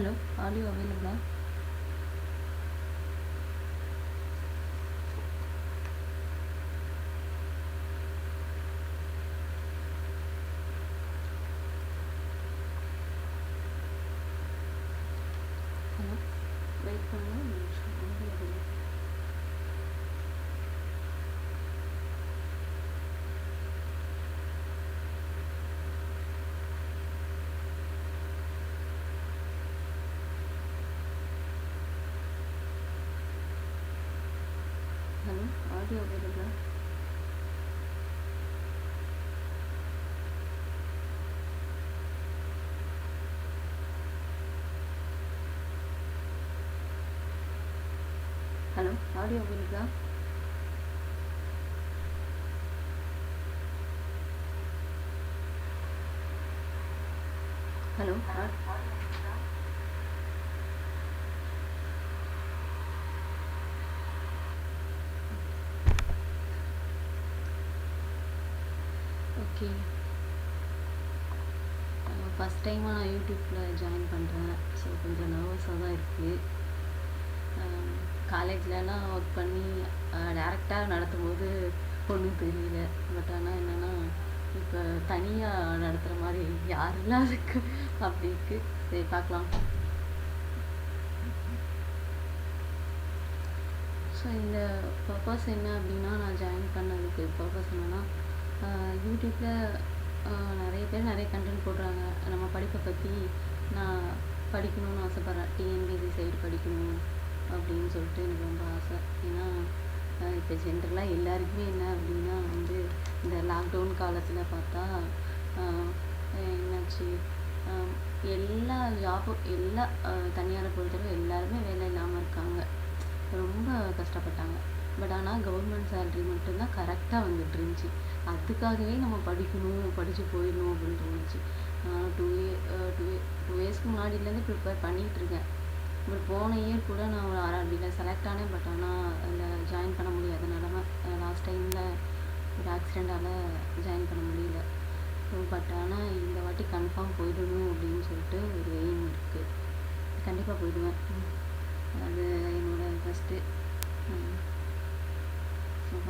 Hello audio അവൈലബിളാണ് yapıyor burada. Hello, ne arıyor burada? Hello, ne okay. First டைமாக நான் யூடியூப்பில் ஜாயின் பண்ணுறேன் ஸோ கொஞ்சம் நர்வஸாக தான் இருக்குது காலேஜ்லலாம் ஒர்க் பண்ணி டேரெக்டாக நடத்தும் போது ஒன்றும் தெரியல. பட் ஆனால் என்னென்னா இப்போ தனியாக நடத்துகிற மாதிரி யாரெல்லாம் இருக்கு அப்படி இருக்குது சரி பார்க்கலாம். ஸோ இந்த பர்பஸ் என்ன அப்படின்னா நான் ஜாயின் பண்ணதுக்கு பர்பஸ் என்னென்னா யூடியூப்பில் நிறைய பேர் நிறைய கண்டென்ட் போடுறாங்க. நம்ம படிப்பை பற்றி நான் படிக்கணும்னு ஆசைப்பட்றேன். டிஎன்பிசி சைடு படிக்கணும் அப்படின்னு சொல்லிட்டு எனக்கு ரொம்ப ஆசை. ஏன்னா இப்போ ஜென்ரலாக எல்லாருக்குமே என்ன அப்படின்னா வந்து இந்த லாக்டவுன் காலத்தில் பார்த்தா என்னாச்சு? எல்லா ஜாபும் எல்லா தனியாரை பொறுத்தவரை எல்லாருமே வேலை இல்லாமல் இருக்காங்க. ரொம்ப கஷ்டப்பட்டாங்க. பட் ஆனால் கவர்மெண்ட் சேல்ரி மட்டும்தான் கரெக்டாக வந்துட்டு இருந்துச்சு. அதுக்காகவே நம்ம படிக்கணும் படித்து போயிடணும் அப்படின்னு தோணுச்சு. நான் டூ இய டூ டூ இயர்ஸ்க்கு முன்னாடியிலேருந்து ப்ரிப்பேர் பண்ணிகிட்ருக்கேன் பட் போன இயர் கூட நான் ஒரு ஆர்ஆர்பியில் செலக்ட் ஆனேன் பட் ஆனால் அதில் ஜாயின் பண்ண முடியாத நிலமை லாஸ்ட் டைமில் ஒரு ஆக்சிடெண்ட்டால் ஜாயின் பண்ண முடியல. ஸோ பட் ஆனால் இந்த வாட்டி கன்ஃபார்ம் போயிடணும் அப்படின்னு சொல்லிட்டு ஒரு எய்ம் இருக்குது கண்டிப்பாக போயிடுவேன். அது என்னோட ஃபஸ்ட்டு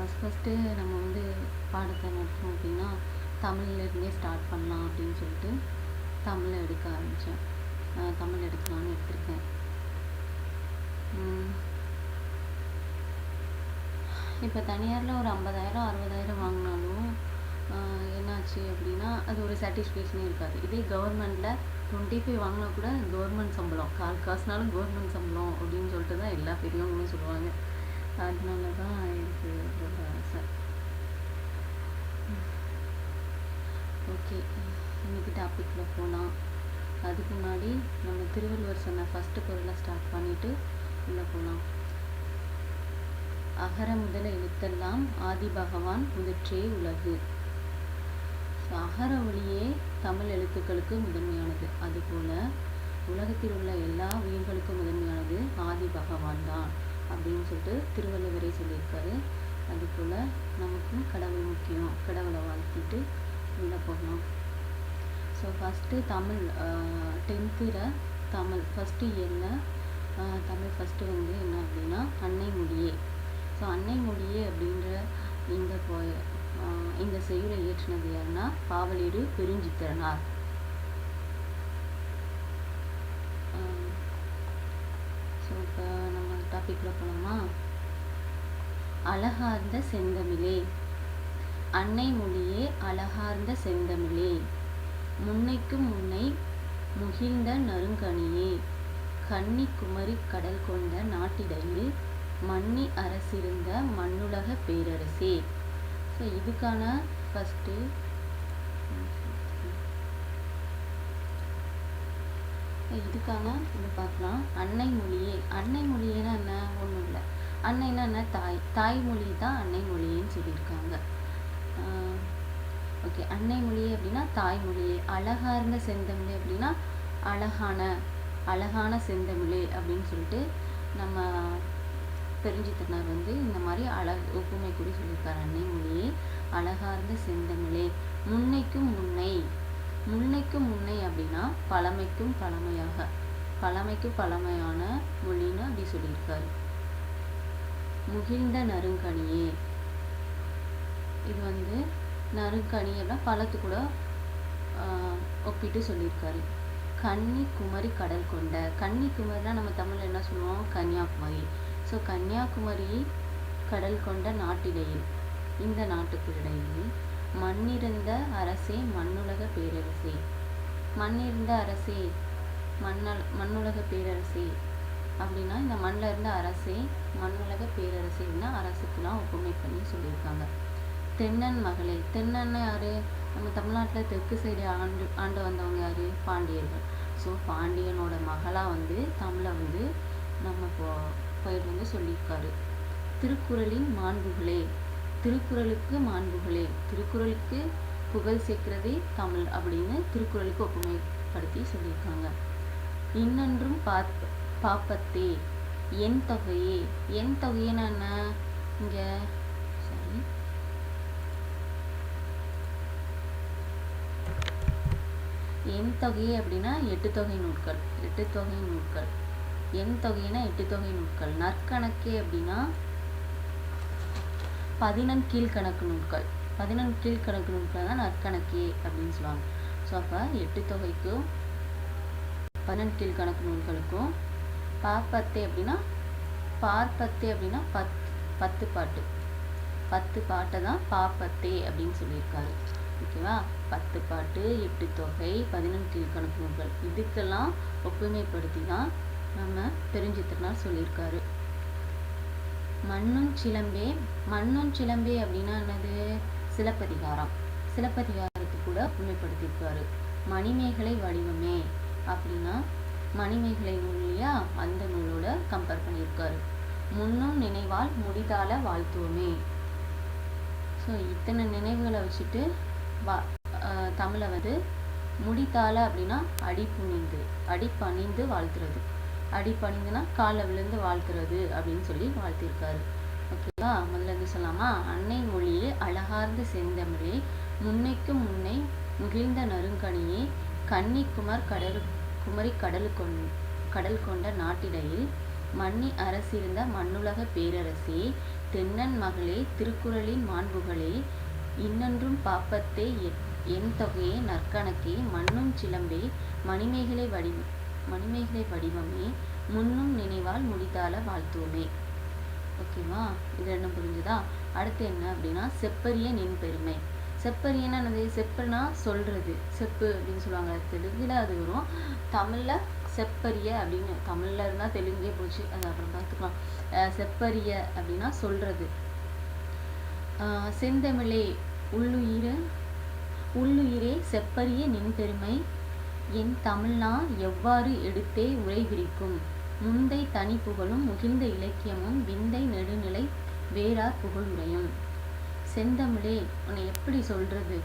ஃபஸ்ட் ஃபஸ்ட்டு நம்ம வந்து பாடத்தை நடத்தணும் அப்படின்னா தமிழ்லேருந்தே ஸ்டார்ட் பண்ணலாம் அப்படின்னு சொல்லிட்டு தமிழை எடுக்க ஆரம்பித்தேன் தமிழ் எடுக்கலான்னு எடுத்திருக்கேன். இப்போ தனியாரில் ஒரு ஐம்பதாயிரம் அறுபதாயிரம் வாங்கினாலும் என்னாச்சு அப்படின்னா அது ஒரு சாட்டிஸ்ஃபேக்ஷனே இருக்காது. இதே கவர்மெண்ட்டில் டுவெண்ட்டி ஃபைவ் வாங்கினா கூட கவர்மெண்ட் சம்பளம். கால் காசுனாலும் கவர்மெண்ட் சம்பளம் அப்படின்னு சொல்லிட்டு தான் எல்லா பெரியவங்களும் சொல்லுவாங்க. அதனால தான் எனக்கு ரொம்ப ஆசை. ஓகே இன்னைக்கு டாப்பிக்கில் போகலாம் அதுக்கு முன்னாடி நம்ம திருவள்ளுவர் சொன்ன ஃபஸ்ட்டு குரலை ஸ்டார்ட் பண்ணிவிட்டு உள்ளே போகலாம் அகர முதல எழுத்தெல்லாம் ஆதி பகவான் முதற்றே உலகு. ஸோ அகர ஒளியே தமிழ் எழுத்துக்களுக்கு முதன்மையானது. அதுபோல் உலகத்தில் உள்ள எல்லா உயிர்களுக்கும் முதன்மையானது ஆதி பகவான் தான். அப்படின்னு சொல்லிட்டு திருவள்ளுவரே சொல்லியிருக்காரு. அதுபோல் நமக்கும் கடவுள் முக்கியம். கடவுளை வாழ்த்திட்டு உள்ளே போகலாம் ஸோ ஃபஸ்ட்டு தமிழ் டென்த்தில் தமிழ் ஃபஸ்ட்டு என்ன தமிழ் ஃபஸ்ட்டு வந்து என்ன அப்படின்னா அன்னை மொழியே. ஸோ அன்னை மொழியே அப்படின்ற இந்த போ இந்த செய்யுளை இயற்றினது யாருன்னா பாவலீடு பெருஞ்சித்திரனார். ஸோ இப்போ நம்ம டாப்பிக்கில் அழகார்ந்த செந்தமிழே. அன்னை மொழியே அழகார்ந்த செந்தமிழே. முன்னைக்கு முன்னை முகிழ்ந்த நறுங்கனியே கன்னி குமரி கடல் கொண்ட நாட்டிடையில் மன்னி அரசிருந்த மண்ணுலக பேரரசே. ஸோ இதுக்கான ஃபஸ்ட்டு இதுக்காக இது பார்க்கலாம். அன்னை மொழியே. அன்னை மொழியேனா என்ன? ஒன்றும் இல்லை. அன்னைனா என்ன? தாய். தாய்மொழி தான் அன்னை மொழியேன்னு சொல்லியிருக்காங்க. ஓகே. அன்னை மொழியே அப்படின்னா தாய்மொழியே அழகார்ந்த செந்தமிழ் அப்படின்னா அழகான அழகான செந்தமிழி அப்படின்னு சொல்லிட்டு நம்ம பெருஞ்சித்தனார் வந்து இந்த மாதிரி அழ ஒப்புமை கூடி சொல்லியிருக்கார் அன்னை மொழியே அழகார்ந்த செந்தமிழே. முன்னைக்கும் முன்னை. முன்னைக்கும் முன்னை அப்படின்னா பழமைக்கும் பழமையாக. பழமைக்கு பழமையான மொழின்னு அப்படி சொல்லியிருக்காரு. முகிழ்ந்த நறுங்கனியே இது வந்து நறுங்கனி அப்படின்னா பழத்து கூட ஒப்பிட்டு சொல்லியிருக்காரு. கன்னிக்குமரி கடல் கொண்ட. கன்னிக்குமரினா நம்ம தமிழில் என்ன சொல்லுவோம்? கன்னியாகுமரி. ஸோ கன்னியாகுமரி கடல் கொண்ட நாட்டிடையில் இந்த நாட்டுக்கு இடையில் மண்ணிருந்த அரசே மண்ணுலக பேரரசே. மண்ணிருந்த அரசே மண்ணல் மண்ணுலக பேரரசே. அப்படின்னா இந்த மண்ணில் இருந்த அரசே மண்ணுலக பேரரசே அப்படின்னா அரசுக்குலாம் ஒப்புமை பண்ணி சொல்லியிருக்காங்க. தென்னன் மகளே தென்னன்னு யார்? நம்ம தமிழ்நாட்டில் தெற்கு சைடு ஆண்டு ஆண்டு வந்தவங்க யார்? பாண்டியர்கள். ஸோ பாண்டியனோட மகளாக வந்து தமிழை வந்து நம்ம இப்போ பயிர் வந்து சொல்லியிருக்காரு. திருக்குறளின் மாண்புகளே. திருக்குறளுக்கு மாண்புகளே. திருக்குறளுக்கு புகழ் சேர்க்கிறதே தமிழ் அப்படின்னு திருக்குறளுக்கு ஒப்புமைப்படுத்தி சொல்லியிருக்காங்க. இன்னொன்றும் பாப் பாப்பத்தே என் தொகையே. என் தொகைன்னா என்ன? இங்க சாரி என் தொகையே அப்படின்னா எட்டு தொகை நூட்கள் எட்டு தொகை நூட்கள் என் தொகைனா எட்டு தொகை நூட்கள் நற்கணக்கே அப்படின்னா பதினெண் கீழ்கணக்கு நூல்கள். பதினெண் கீழ்கணக்கு நூட்கள் தான் நற்கணக்கே அப்படின்னு சொல்லுவாங்க. ஸோ அப்போ எட்டு தொகைக்கும் பதினெண் கீழ்கணக்கு நூல்களுக்கும் பாப்பத்தே அப்படின்னா பார்ப்பத்தே அப்படின்னா பத் பத்து பாட்டு. பத்து பாட்டை தான் பாப்பத்தே அப்படின்னு சொல்லியிருக்காரு. ஓகேவா? பத்து பாட்டு எட்டு தொகை பதினெண் கீழ்கணக்கு நூல்கள். இதுக்கெல்லாம் ஒப்புமைப்படுத்தி தான் நம்ம பெருஞ்சித்திரனார் சொல்லியிருக்காரு. மண்ணும் சிலம்பே மண்ணும் சிலம்பே அப்படின்னா என்னது? சிலப்பதிகாரம். சிலப்பதிகாரத்தை கூட ஒப்புமைப்படுத்தியிருக்காரு மணிமேகலை வடிவமே அப்படின்னா மணிமேகலை நூல் இல்லையா? அந்த நூலோட கம்பேர் பண்ணியிருக்காரு. முன்னும் நினைவால் முடிதால வாழ்த்துவமே. ஸோ இத்தனை நினைவுகளை வச்சுட்டு வா தமிழை வந்து முடித்தால அப்படின்னா அடிப்புணிந்து அடிப்பணிந்து வாழ்த்துறது. அடி பணிந்துனா காலில் விழுந்து வாழ்த்துறது அப்படின்னு சொல்லி வாழ்த்திருக்காரு ஓகேவா? முதல்ல இருந்து சொல்லாமா அன்னை மொழியே அழகார்ந்து செந்தமிழே முன்னைக்கும் முன்னை முகிழ்ந்த நறுங்கனியே கன்னிக்குமார் கடல் குமரி கடல் கொண் கடல் கொண்ட நாட்டிடையில் மன்னி அரசிருந்த மண்ணுலக பேரரசே தென்னன் மகளே திருக்குறளின் மாண்புகளே இன்னென்றும் பாப்பத்தே எ- என் தொகையே நற்கணக்கே மண்ணும் சிலம்பே மணிமேகலை வடி மணிமேகலை வடிவமே முன்னும் நினைவால் முடித்தால வாழ்த்துவமே. ஓகேவா இது என்ன புரிஞ்சுதா? அடுத்து என்ன அப்படின்னா செப்பரிய நின் பெருமை செப்பரியன்னா என்னது செப்பனா சொல்றது. செப்பு அப்படின்னு சொல்லுவாங்க. தெலுங்குல அது வரும். தமிழ்ல செப்பரிய அப்படின்னு தமிழ்ல இருந்தா தெலுங்கே போச்சு. அது அப்புறம் பார்த்துக்கலாம் அஹ் செப்பரிய அப்படின்னா சொல்றது. ஆஹ் செந்தமிழே உள்ளுயிர உள்ளுயிரே செப்பரிய நின் பெருமை என் தமிழ்நா எவ்வாறு எடுத்தே உரை விரிக்கும் முந்தை தனி புகழும் முகிழ்ந்த இலக்கியமும் விந்தை நெடுநிலை வேறார் புகழுரையும் செந்தமிழே உன்னை எப்படி சொல்றது?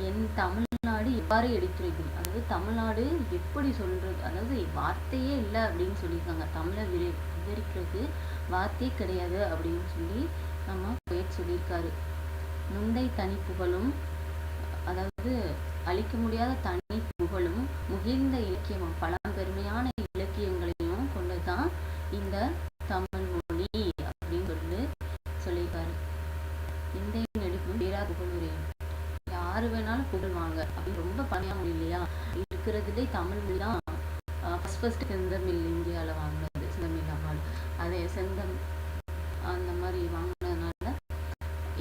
என் தமிழ்நாடு எவ்வாறு எடுத்துரைக்கும்? அதாவது தமிழ்நாடு எப்படி சொல்றது? அதாவது வார்த்தையே இல்லை அப்படின்னு சொல்லியிருக்காங்க. தமிழை விரி விவரிக்கிறது வார்த்தையே கிடையாது அப்படின்னு சொல்லி நம்ம பெயர் சொல்லியிருக்காரு. முந்தை தனி புகழும் அதாவது அழிக்க முடியாத தனி புகழும் முகிழ்ந்த இலக்கியமும் பழம்பெருமையான இலக்கியங்களையும் கொண்டுதான் இந்த தமிழ் மொழி அப்படின்னு சொல்லி சொல்லியிருக்காரு. இந்த நெடுக்கும் வீரா புகழுரையும் யாரு வேணாலும் புகழ்வாங்க. அப்படின்னு ரொம்ப பழைய மொழி இல்லையா? இருக்கிறதுலே தமிழ் மொழி தான் ஃபஸ்ட் ஃபஸ்ட்டு செந்தமில் இந்தியாவில் வாங்கினது செந்தமிழ் அவார்டு அதே செந்தம் அந்த மாதிரி வாங்கினதுனால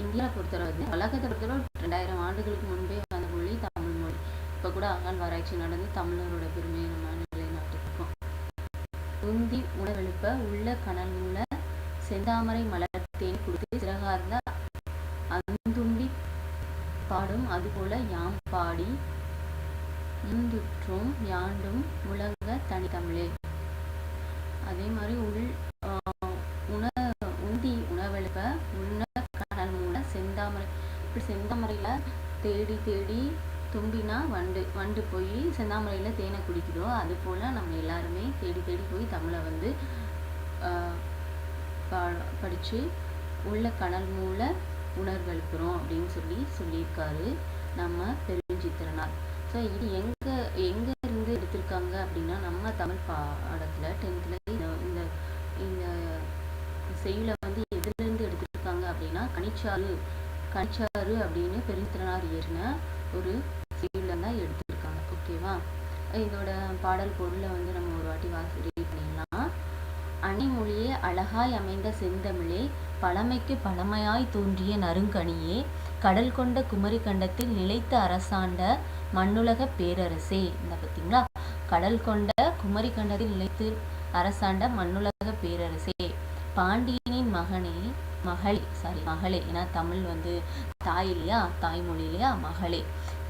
இந்தியாவை பொறுத்தளவு உலகத்தை பொறுத்தளவு ரெண்டாயிரம் ஆண்டுகளுக்கு முன்பே வந்த மொழி தமிழ் மொழி இப்போ கூட அகழ்வாராய்ச்சி நடந்து தமிழரோட பெருமையை நம்ம நிலைநாட்டிருக்கோம் உந்தி உணவெழுப்ப உள்ள கனல் மூல செந்தாமரை மலர் தேன் கொடுத்து சிறகார்ந்த அந்தும்பி பாடும் அதுபோல யாம் பாடி முந்துற்றும் யாண்டும் உலக தனித்தமிழே அதே மாதிரி உள் ஆஹ் உண உந்தி உணவெழுப்ப உள்ள கடல் மூல செந்தாமரை இப்படி செந்தாமரையில் தேடி தேடி தும்பினா வண்டு வண்டு போய் செந்தாமரையில் தேனை குடிக்குதோ அது போல் நம்ம எல்லாருமே தேடி தேடி போய் தமிழை வந்து படித்து பா- உள்ள கடல் மூல உணர்வெழுப்புறோம் அப்படின்னு சொல்லி சொல்லியிருக்காரு நம்ம பெருஞ்சித்திரனார். ஸோ இது எங்கே எங்கே இருந்து எடுத்திருக்காங்க அப்படின்னா நம்ம தமிழ் பாடத்தில் டென்த்தில் இந்த இந்த இந்த செய்யுளை வந்து எதுலேருந்து எடுத்திருக்காங்க அப்படின்னா கனிச்சாறு கனிச்சாறு அப்படின்னு பெருஞ்சித்திரனார் ஏறின ஒரு ஃபீல்டில் தான் எடுத்திருக்காங்க ஓகேவா இதோட பாடல் பொருளை வந்து நம்ம ஒரு வாட்டி வாசி ரீட் பண்ணிடலாம் அணிமொழியே அழகாய் அமைந்த செந்தமிழே பழமைக்கு பழமையாய் தோன்றிய நறுங்கனியே கடல் கொண்ட குமரி கண்டத்தில் நிலைத்த அரசாண்ட மண்ணுலக பேரரசே. இந்த பார்த்தீங்களா கடல் கொண்ட குமரி கண்டத்தில் நிலைத்து அரசாண்ட மண்ணுலக பேரரசே. பாண்டியனின் மகனே மகளே சாரி மகளே ஏன்னா தமிழ் வந்து தாய் இல்லையா? தாய்மொழி இல்லையா? மகளே.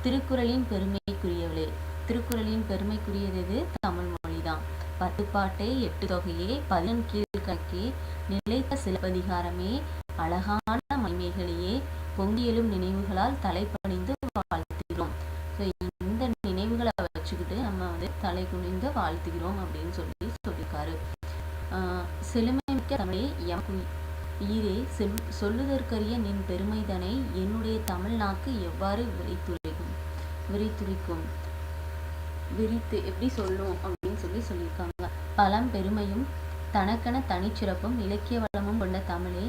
திருக்குறளின் பெருமைக்குரியவளே. திருக்குறளின் பெருமைக்குரியது எது? தமிழ் மொழிதான். பத்துப்பாட்டே எட்டு தொகையே பதினெண் கக்கி நிலைத்த சிலப்பதிகாரமே அழகான மைமைகளையே பொங்கியலும் நினைவுகளால் தலைப்பணிந்து வாழ்த்துகிறோம். ஸோ இந்த நினைவுகளை வச்சுக்கிட்டு நம்ம வந்து தலை குனிந்து வாழ்த்துகிறோம் அப்படின்னு சொல்லி சொல்லியிருக்காரு. ஆஹ் செழுமைமிக்க தமிழே ஈரே செல் சொல்லுதற்கரிய நின் பெருமைதனை என்னுடைய தமிழ் நாக்கு எவ்வாறு விரைத்துள்ள விரித்துரைக்கும் விரித்து எப்படி சொல்லும் அப்படின்னு சொல்லி சொல்லியிருக்காங்க. பழம் பெருமையும் தனக்கென தனிச்சிறப்பும் இலக்கிய வளமும் கொண்ட தமிழே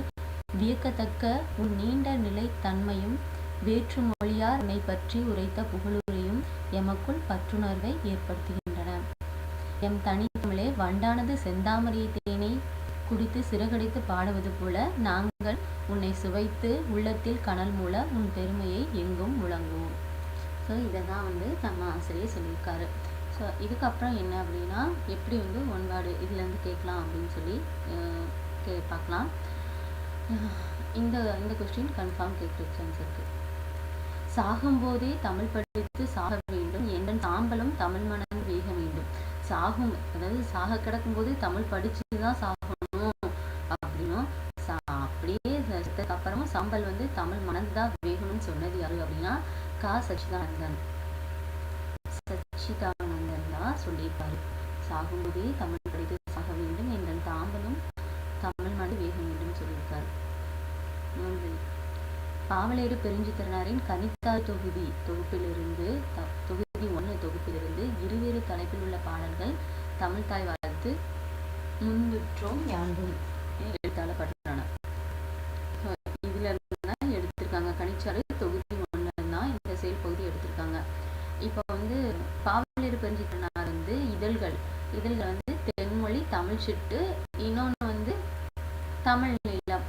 வியக்கத்தக்க உன் நீண்ட நிலை தன்மையும் வேற்று மொழியார் உன்னை பற்றி உரைத்த புகழுரையும் எமக்குள் பற்றுணர்வை ஏற்படுத்துகின்றன. எம் தனித்தமிழே வண்டானது செந்தாமரை தேனை குடித்து சிறகடித்து பாடுவது போல நாங்கள் உன்னை சுவைத்து உள்ளத்தில் கனல் மூல உன் பெருமையை எங்கும் முழங்குவோம். ஸோ இதை தான் வந்து நம்ம ஆசிரியர் சொல்லியிருக்காரு ஸோ இதுக்கப்புறம் என்ன அப்படின்னா எப்படி வந்து ஒன் வேர்டு இதுலேருந்து கேட்கலாம் அப்படின்னு சொல்லி கே பார்க்கலாம் இந்த இந்த கொஸ்டின் கன்ஃபார்ம் கேட்குற சான்ஸ் இருக்குது சாகும்போதே தமிழ் படித்து சாக வேண்டும் என்ற சாம்பலும் தமிழ் மனம் வேக வேண்டும் சாகும் அதாவது சாக கிடக்கும்போது தமிழ் படித்து தான் சாகணும் அப்படின்னும் அப்படியே செத்ததுக்கு அப்புறமும் சாம்பல் வந்து தமிழ் மணந்து தான் வேகணும்னு சொன்னது யாரு அப்படின்னா கா சச்சிதானந்தன். சச்சிதானந்தன் தான் சொல்லியிருப்பாரு. சாகும்போதே தமிழ் படித்து சாக வேண்டும் என்ற தாம்பலும் தமிழ் மணந்து வேக வேண்டும் சொல்லியிருக்காரு பாவலேறு பெருஞ்சித்திரனாரின் கனித்தாய் தொகுதி தொகுப்பிலிருந்து தொகுதி ஒன்று தொகுப்பிலிருந்து இருவேறு தலைப்பில் உள்ள பாடல்கள் தமிழ் தாய் வாழ்த்து முந்துற்றோம் யாண்டும் எழுத்தாளப்பட்ட So, இதுல இருந்து தான் எடுத்திருக்காங்க கனிச்சாறு தொகுதி ஒன்று தான் இந்த செயல் பகுதி எடுத்திருக்காங்க இப்போ வந்து பாவலேடு பெருஞ்சித்திரனார் வந்து இதில் வந்து தென்மொழி தமிழ் சிட்டு இன்னொன்று வந்து தமிழ் நிலம்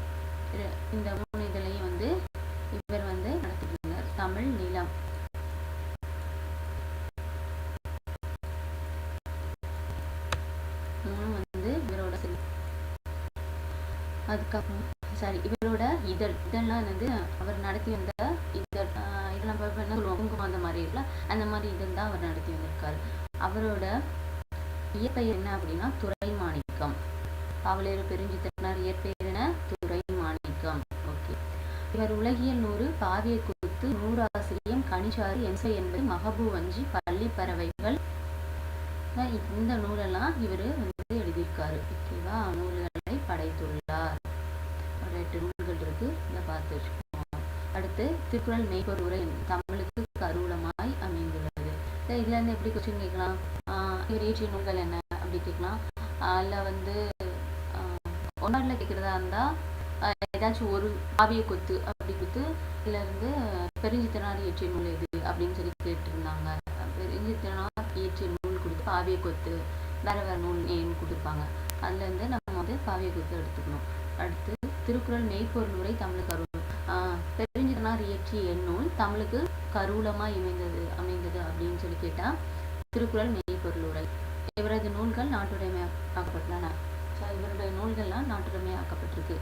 இந்த மூணு இதழையும் வந்து இவர் வந்து நடத்திருந்தார் தமிழ் நிலம் மூணு வந்து இவரோட அதுக்கப்புறம் சாரி இவரோட இதழ். இதழ்லாம் வந்து அவர் நடத்தி வந்த இதழ் இதெல்லாம் என்ன சொல்லுவோம் குங்குமம் அந்த மாதிரி இருக்குல்ல? அந்த மாதிரி இதழ் தான் அவர் நடத்தி வந்திருக்காரு. அவரோட இயற்பெயர் என்ன அப்படின்னா துறை மாணிக்கம் பாவலேறு பெருஞ்சித்திரனார் இயற்பெயர் என்ன துறை மாணிக்கம் ஓகே. இவர் உலகியல் நூறு பாவிய குத்து நூறாசிரியம் கனிச்சாறு எம்சை என்பது மகபூ வஞ்சி பள்ளி பறவைகள். அஹ் இந்த நூலெல்லாம் இவர் வந்து எழுதியிருக்காரு. ஓகேவா? நூல்களை படைத்துள்ளார். ரெண்டு எட்டு நூல்கள் இருக்கு. இதை பார்த்து வச்சுக்கோங்க. அடுத்து திருக்குறள் மெய்ப்பொருள் உரை தமிழுக்கு கருவூலமாய் அமைந்துள்ளது. இதுல இருந்து எப்படி கொஸ்டின் கேட்கலாம்? ஆஹ் இவர் நூல்கள் என்ன அப்படி கேட்கலாம். அதில் வந்து ஒன்னாடில் கேட்குறதா இருந்தா ஏதாச்சும் ஒரு காவிய கொத்து அப்படி குத்து இதுல இருந்து திறனார் இயற்றிய நூல் எது அப்படின்னு சொல்லி கேட்டிருந்தாங்க. பெருஞ்சித்திரனார் இயற்றிய நூல் கொடுத்து காவிய கொத்து வேற வேற நூல் ஏன்னு கொடுப்பாங்க. அதுல இருந்து நம்ம வந்து காவிய கொத்து எடுத்துக்கணும். அடுத்து திருக்குறள் மெய்ப்பொருள் உரை தமிழுக்கு அருள். ஆஹ் இயற்றிய நூல் தமிழுக்கு கருவூலமா அமைந்தது அமைந்தது அப்படின்னு சொல்லி கேட்டால் திருக்குறள் பொருளுடல் இவரது நூல்கள் நாட்டுடைமையாக்கப்பட்டுள்ளன. ஸோ இவருடைய நூல்கள்லாம் நாட்டுடைமையாக்கப்பட்டிருக்கு.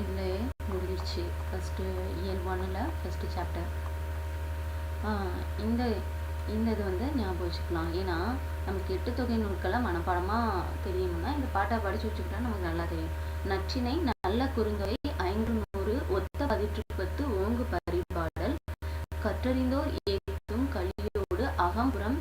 ஆக்கப்பட்டிருக்கு முடிஞ்சிருச்சு. ஃபஸ்ட்டு இயல் ஒன்னில் ஃபஸ்ட்டு சாப்டர் இந்த இந்த இது வந்து ஞாபகம் வச்சுக்கலாம். ஏன்னா நமக்கு எட்டு தொகை நூல்களை மனப்பாடமாக தெரியணும்னா இந்த பாட்டை படித்து வச்சுக்கிட்டா நமக்கு நல்லா தெரியும். நச்சினை நல்ல குறுந்தொகை ஐந்து நூறு ஒத்த பதிற்றுப்பத்து ஓங்கு பரிபாடல். கற்றறிந்தோர் ஏத்தும் கலியோடு அகம்புறம்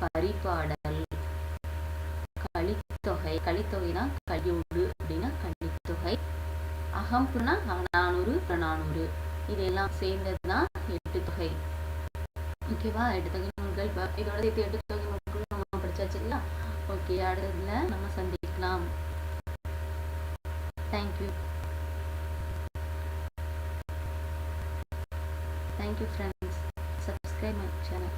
பரிபாடல். கலித்தொகை. தான் கலியோடு அப்படின்னா கலித்தொகை. அகம்புனா நானூறு நானூறு. இதெல்லாம் சேர்ந்தது தான் எட்டு தொகை ஓகேவா? எட்டு தொகை நூல்கள் இதோட சேர்த்து எட்டு தொகை நூல்கள் நம்ம படிச்சாச்சு இல்லையா? ஓகே அடுத்ததுல நம்ம சந்திக்கலாம். Thank you thank you friends subscribe my channel